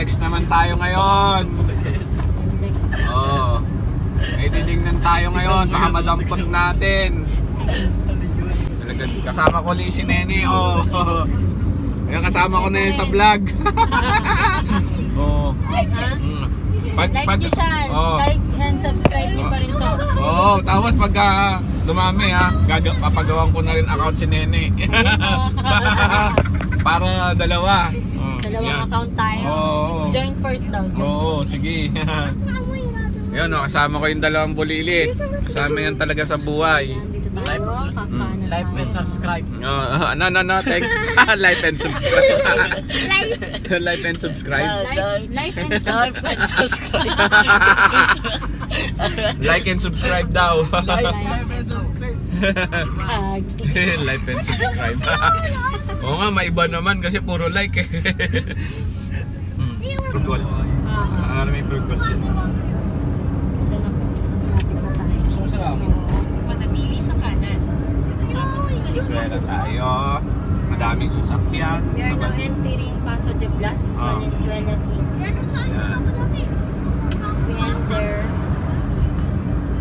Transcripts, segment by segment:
NLEX naman tayo ngayon. Oo. May titingnan tayo ngayon. Baka madampot natin. Talagang kasama ko ulit si Nene. Oh. Yung kasama ko na yun sa vlog. Oo. Ha? Mm. Pag, Like pag, nyo siya. Oo. Like and subscribe nyo pa rin to. Oo, tapos pag ah, dumami ha, gaga, papagawan ko na rin account si Nene. Para dalawa. Oh, Dalawang yan. account tayo. Oo. Join first daw. Oo, sige. Yun, oh, kasama ko yung dalawang bulilit. Kasama yan talaga sa buhay. Dito tayo. Kakana Like tayo. and subscribe. Oh, ano, ano, ano, thank Like and subscribe. like and subscribe. Like, like and Like and subscribe. like and subscribe daw. Like and subscribe. Ag. like and subscribe. Oo nga, maiba naman kasi puro like eh. Prugol. Ah, may prugol din. Ito na po. Malapit na tayo. So. Panatili sa kanan. Tapos Swela tayo. Madaming sasakyan. We are now entering Paso de Blas, Ah. Valenzuela City. As we enter,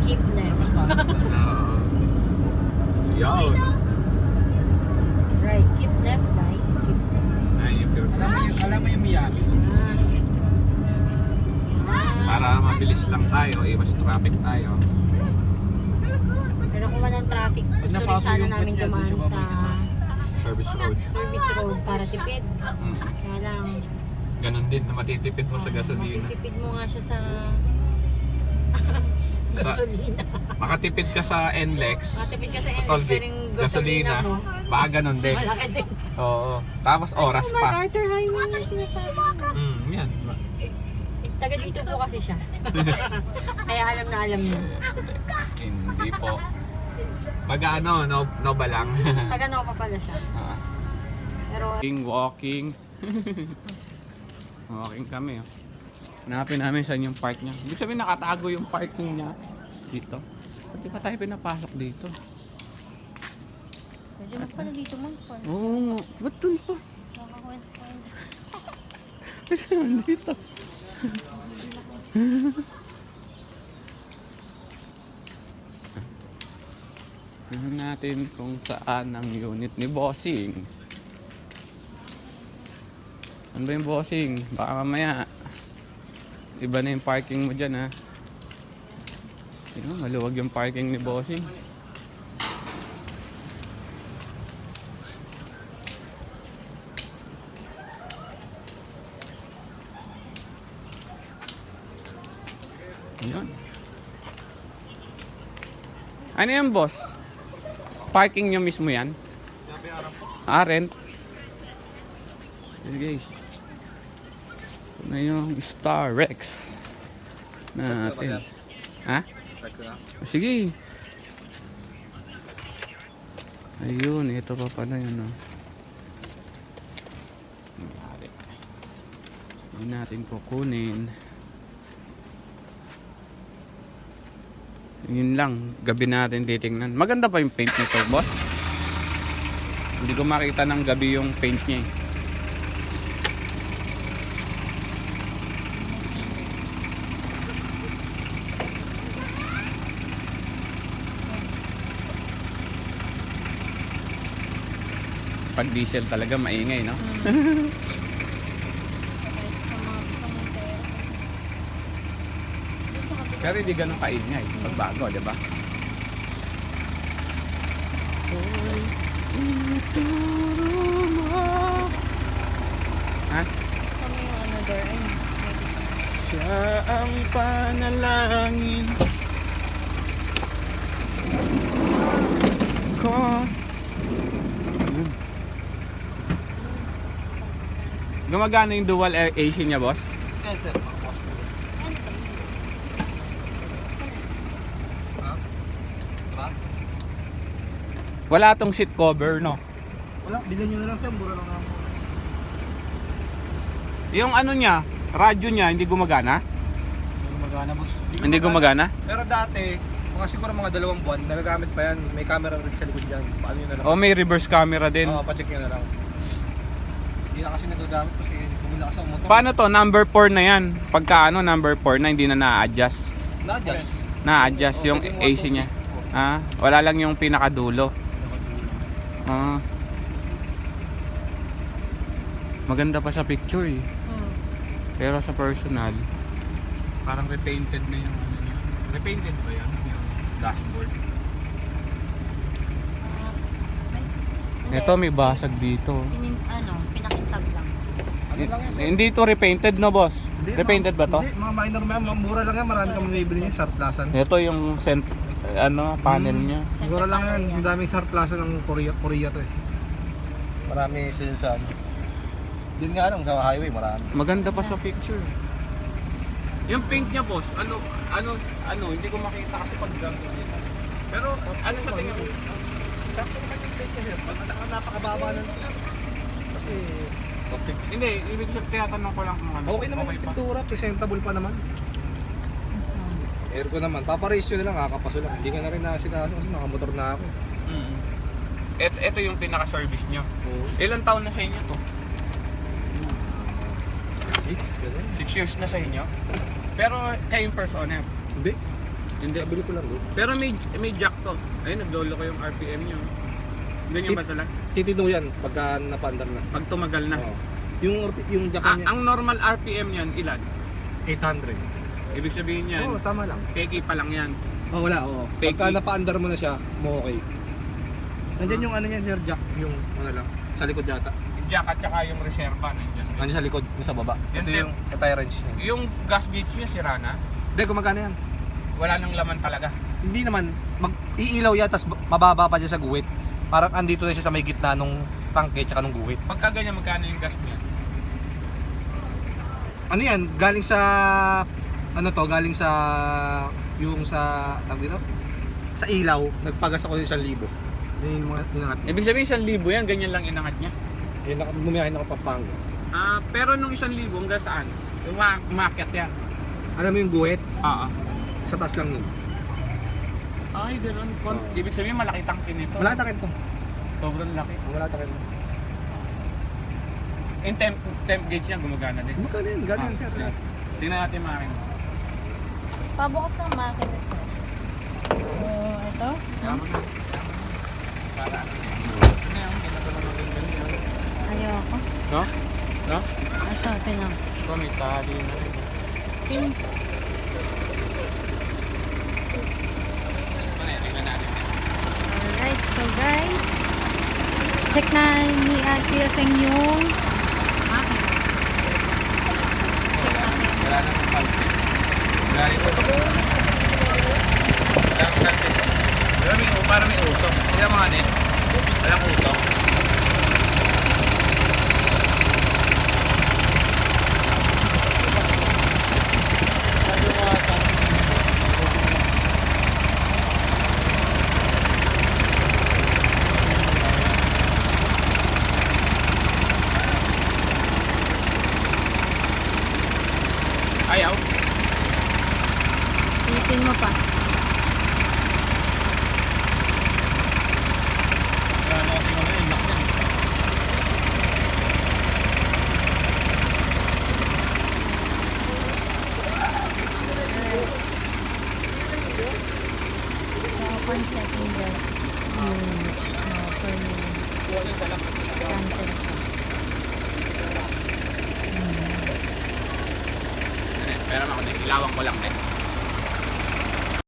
keep left. Ah. Yun. right, keep left guys. Keep left. Ay, yung pure Alam mo yung, alam mo yung Miyagi? Para mabilis lang tayo, iwas traffic tayo. Pero kung walang traffic, gusto rin sana yung namin dumaan sa Service road. service road para tipid. Mm. Kaya lang, Ganon din na matitipid mo sa gasolina. matitipid mo nga siya sa Sa, gasolina. makatipid ka sa NLEX. Matipid ka sa NX, gate, pero yung gasolina, gasolina mo, baka ganon din. malaki din. Oo. Tapos oras Ay, pa. MacArthur Highway yung sinasabi mo. Mm, yan. Taga dito po kasi siya. Kaya alam na alam niya. Hindi po. Pag ano, no, no ba lang? Taga no pa pala siya. Ah. Pero walking, walking. walking kami. Oh. Hanapin namin saan yung park niya. Ibig sabihin nakatago yung parking niya dito. Ba't di pa tayo pinapasok dito? pwede na pala dito mag-park. Oo, oh, ba't dun pa? Nakakakwento. dito. Tingnan natin kung saan ang unit ni Bossing. Ano ba yung Bossing? Baka mamaya iba na yung parking mo dyan ha. Ayun, maluwag yung parking ni Bossing. Ayun. Ano yan, boss? Parking nyo mismo yan? Ah, rent? Yes, guys. Ito na yung Star Rex natin. Ha? Sige. Ayun, ito pa pala yun. Nangyari. Hindi natin kukunin. Yun lang, gabi natin titingnan. Maganda pa yung paint nito, boss. Hindi ko makita ng gabi yung paint niya eh. Pag diesel talaga maingay, no? Pero hindi ganun kaingay pag bago, di ba? Ha? Kasama yung ano there, ayun. Siya ang panalangin ko. Gumagana yung dual air AC niya, boss? Yan, sir. Wala tong seat cover, no? Wala, bilhin nyo na lang sir. Mura lang naman. Yung ano niya, radyo niya, hindi gumagana? Hindi gumagana, boss. Hindi gumagana? Pero dati, mga siguro mga dalawang buwan, nagagamit pa yan. May camera rin sa likod yan. Paano yun na lang? O may reverse camera din? Oo, pacheck nyo na lang. Hindi na kasi nagagamit kasi bumila ka sa motor. Paano to? Number 4 na yan. Pagka ano, number 4 na hindi na na-adjust. Na-adjust. Na-adjust Oh, yung AC niya. Ah, wala lang yung pinakadulo. Ah. Maganda pa sa picture eh. Hmm. Pero sa personal, parang repainted na yung ano niya. Repainted ba yan? Yung dashboard. Ah, s- Ito may basag dito. Pinin, ano, pinakintab lang. Ano lang yan, sir? Hindi to repainted no boss? Hindi, repainted ba mga- to? Hindi, mga minor man, mga mura lang yan. Marami kang mabibili niyan, surplusan. Ito yung cent ano panel Hmm. niya. Mura lang yan. Ang daming surplusan ng Korea, Korea to eh. Marami sila sa ano. Yun nga lang, sa highway marami. Maganda pa sa picture. Yung paint niya boss, ano ano ano hindi ko makita kasi pag ganito dito. Pero ano sa tingin mo? Sakto naman yung plate niya, sir. Pag- Napakababa na nun, sir. Kasi Hindi, ibig sabihin tinatanong ko lang kung ano. okay naman yung pintura. Presentable pa naman. Aircon naman, paparatio na lang, kakapaso lang. Hindi ka na rin nasigano kasi nakamotor na ako. Mm. Et, ito yung pinaka-service niyo. Oo. Ilang taon na sa inyo to? Six, ganun. 6 years na sa inyo? Pero kayong persona. Hindi, Hindi. kabili ko lang doon. Pero may may jack to. Ayun, naglolo ko yung RPM niyo. Ganyan ba talaga? Titino yan pagka napandar na. Pag tumagal na. Oo. Yung, yung jack Ah, niya, ang normal RPM niyan ilan? 800. Ibig sabihin niyan, Oo, tama lang. peki pa lang yan. Oh, wala, oo. Peki. Pagka napaandar mo na siya, mo okay. Nandiyan yung ano niya, sir, Jack. Yung ano lang, sa likod yata. Yung jack at saka yung reserva nandiyan. Ano sa likod, yung sa baba. Yun Ito din. yung tire wrench. Yung gas gauge niya sira na. Hindi, gumagana yan. Wala nang laman talaga. Hindi naman, mag iilaw yan, tapos mababa pa dyan sa guhit. Parang andito na siya sa may gitna nung tangke tsaka nung guhit. Pagka ganyan, magkano yung gas niya? Ano yan, galing sa, ano to, galing sa, yung sa, tawag dito? Sa ilaw, nagpagas ako ng 1,000. Yun yung mga inangat. Ibig sabihin, isang libo yan, ganyan lang inangat niya. Yun, naka- bumiyahin ako Pampanga. Ah, pero nung isang libo, hanggang saan? Uma umakyat yan. Alam mo yung guhit, Oo. sa taas lang yun. Ay, gano'n. Kon- Ibig sabihin, malaki tangke nito. Wala takit to. Sobrang laki. Wala takit. Yung temp, temp gauge niya, gumagana din. Magkano yan? Gano'n yan, sir. lahat. Tingnan natin makin. Pabukas ng makina siya. So, ito. Yun. Ayoko. No? No? Ito, tinan. Ito, may tali na rin. Natin. Alright, so guys, check na ni Seng yung makina. Check natin. Wala namang palpit. Wala rin ito. Wala namang palpit. Pero may, para may usok. Tingnan mga net. Walang usok. Ayaw. Itin mo pa. Ano kasi ano yun, lock. So, upon checking this unit, uh, per unit, cancel siya. Ano, Pero ako din, ilawan ko lang din.